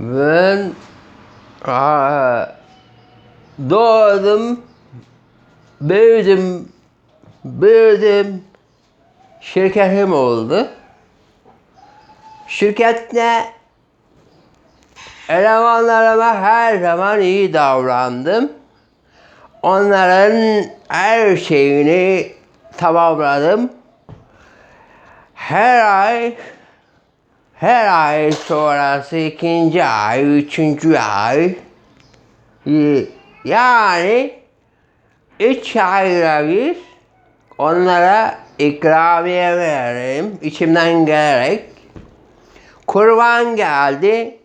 Ben doğdum, büyüdüm, büyüdüm. Şirketim oldu. Şirkette elemanlarıma her zaman iyi davrandım. Onların her şeyini tamamladım. Her ay her ay sonrası ikinci ay, üçüncü ay y- yani üç ayda bir onlara ikramiye veririm içimden gelerek. Kurban geldi,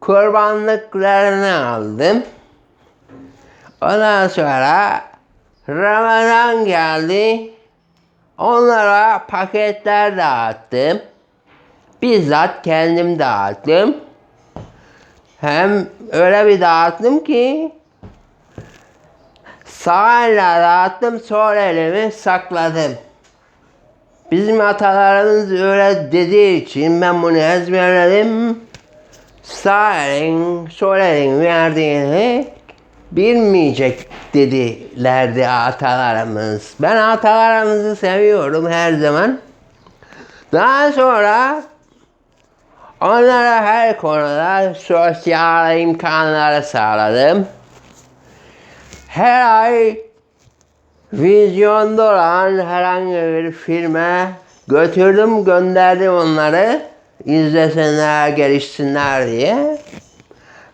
kurbanlıklarını aldım. Ondan sonra Ramazan geldi, onlara paketler dağıttım. Bizzat kendim dağıttım. Hem öyle bir dağıttım ki sağ elle dağıttım, sol elimi sakladım. Bizim atalarımız öyle dediği için ben bunu ezberledim. Sağ elin, sol elin verdiğini bilmeyecek dedilerdi atalarımız. Ben atalarımızı seviyorum her zaman. Daha sonra onlara her konuda sosyal imkanları sağladım. Her ay vizyonda olan herhangi bir filme götürdüm, gönderdim onları. izlesinler, gelişsinler diye.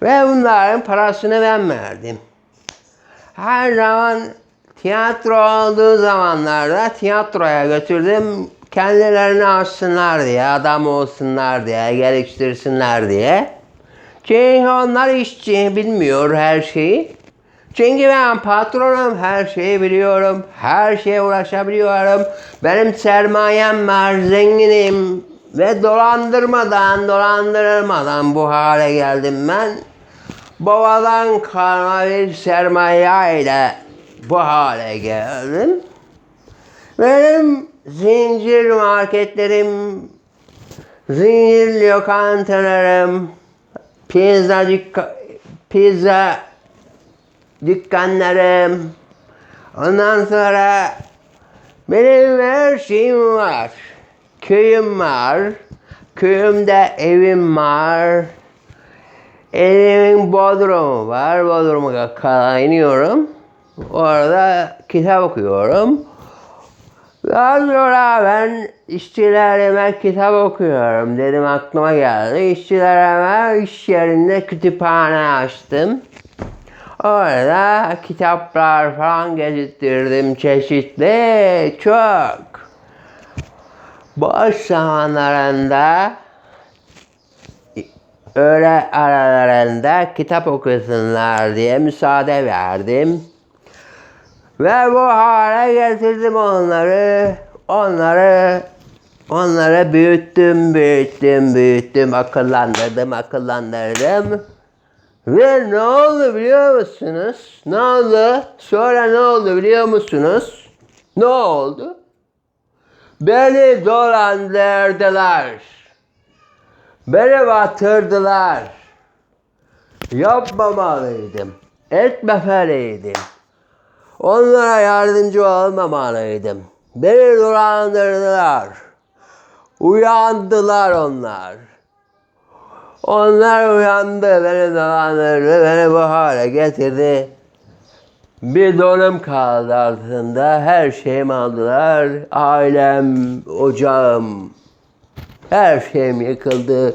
Ve bunların parasını ben verdim. Her zaman tiyatro olduğu zamanlarda tiyatroya götürdüm. Kendilerini açsınlar diye, adam olsunlar diye, geliştirsinler diye. Çünkü onlar işçi, bilmiyor her şeyi. Çünkü ben patronum, her şeyi biliyorum, her şeye ulaşabiliyorum. Benim sermayem var, zenginim ve dolandırmadan, dolandırılmadan bu hale geldim ben. Babadan kalma bir sermaye ile bu hale geldim. Benim zincir marketlerim, zincir lokantalarım, pizza, dükka- pizza dükkanlarım, ondan sonra benim her şeyim var. Köyüm var, köyümde evim var. Evimin bodrumu var, bodruma kadar. Orada kitap okuyorum. Sonra ben işçilerime kitap okuyorum dedim aklıma geldi. İşçilerime iş yerinde kütüphane açtım. Orada kitaplar falan getirdim çeşitli çok. Boş zamanlarında öğle aralarında kitap okusunlar diye müsaade verdim. Ve bu hale getirdim onları. Onları onları büyüttüm, büyüttüm, büyüttüm, akıllandırdım, akıllandırdım. Ve ne oldu biliyor musunuz? Ne oldu? Sonra ne oldu biliyor musunuz? Ne oldu? Beni dolandırdılar. Beni batırdılar. Yapmamalıydım. Etmemeliydim. Onlara yardımcı olmamalıydım. Beni dolandırdılar. Uyandılar onlar. Onlar uyandı, beni dolandırdı, beni bu hale getirdi. Bir donum kaldı altında, her şeyimi aldılar. Ailem, ocağım, her şeyim yıkıldı.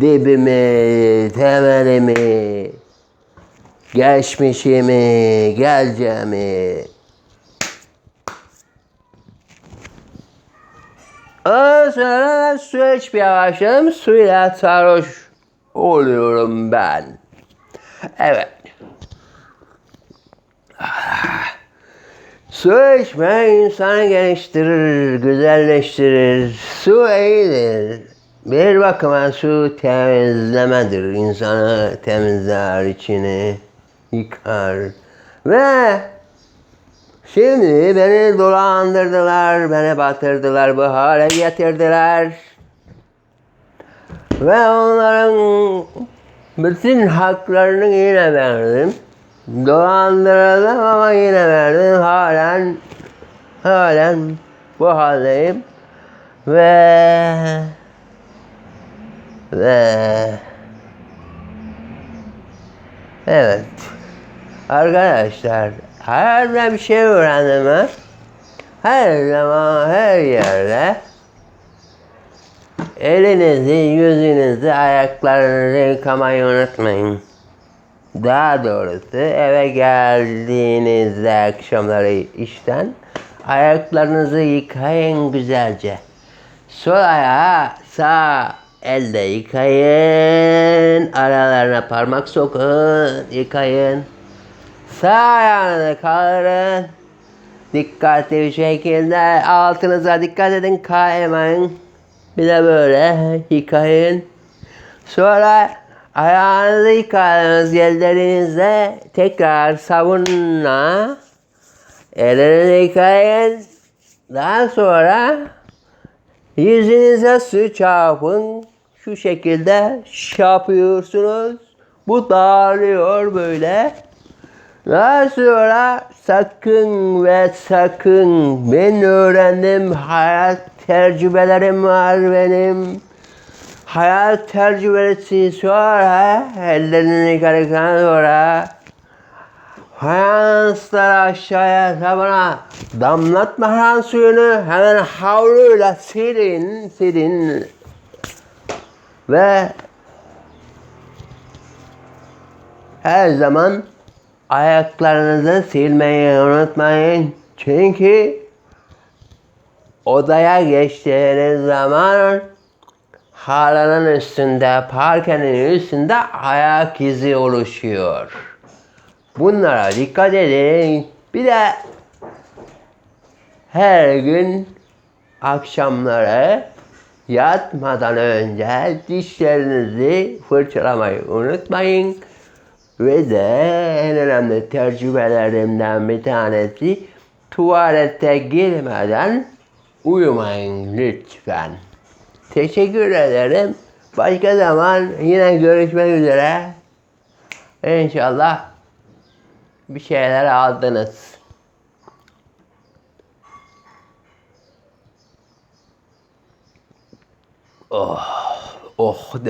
Dibimi, temelimi, geçmişimi, geleceğimi. Ben su içmeye başladım. Suyla sarhoş oluyorum ben. Evet. Su içme insanı geliştirir, güzelleştirir. Su iyidir. Bir bakıma su temizlemedir. İnsanı temizler, içini yıkar. Ve Şimdi beni dolandırdılar, beni batırdılar, bu hale getirdiler. Ve onların Bütün haklarını yine verdim. Dolandırıldım ama yine verdim. Halen halen bu haldeyim. Ve ve evet arkadaşlar her bir şey öğrendim ha. Her zaman her yerde elinizi, yüzünüzü, ayaklarınızı yıkamayı unutmayın. Daha doğrusu eve geldiğinizde akşamları işten ayaklarınızı yıkayın güzelce. Sol ayağı sağ elde yıkayın. Aralarına parmak sokun, yıkayın. Sağ ayağını kaldırın. Dikkatli bir şekilde altınıza dikkat edin kaymayın. Bir de böyle yıkayın. Sonra ayağınızı yıkadınız ellerinizle tekrar sabunla ellerinizi yıkayın. Daha sonra yüzünüze su çarpın. Şu şekilde yapıyorsunuz. Bu dağılıyor böyle. Daha sonra sakın ve sakın ben öğrendim hayat tecrübelerim var benim. Hayat tecrübesi sonra ellerini yıkadıktan sonra fayansları aşağıya sabuna damlatmadan suyunu hemen havluyla silin silin ve her zaman ayaklarınızı silmeyi unutmayın. Çünkü odaya geçtiğiniz zaman halının üstünde, parkenin üstünde ayak izi oluşuyor. Bunlara dikkat edin. Bir de her gün akşamları yatmadan önce dişlerinizi fırçalamayı unutmayın. Ve de en önemli tecrübelerimden bir tanesi tuvalete girmeden uyumayın lütfen. Teşekkür ederim. Başka zaman yine görüşmek üzere. İnşallah bir şeyler aldınız. Oh, oh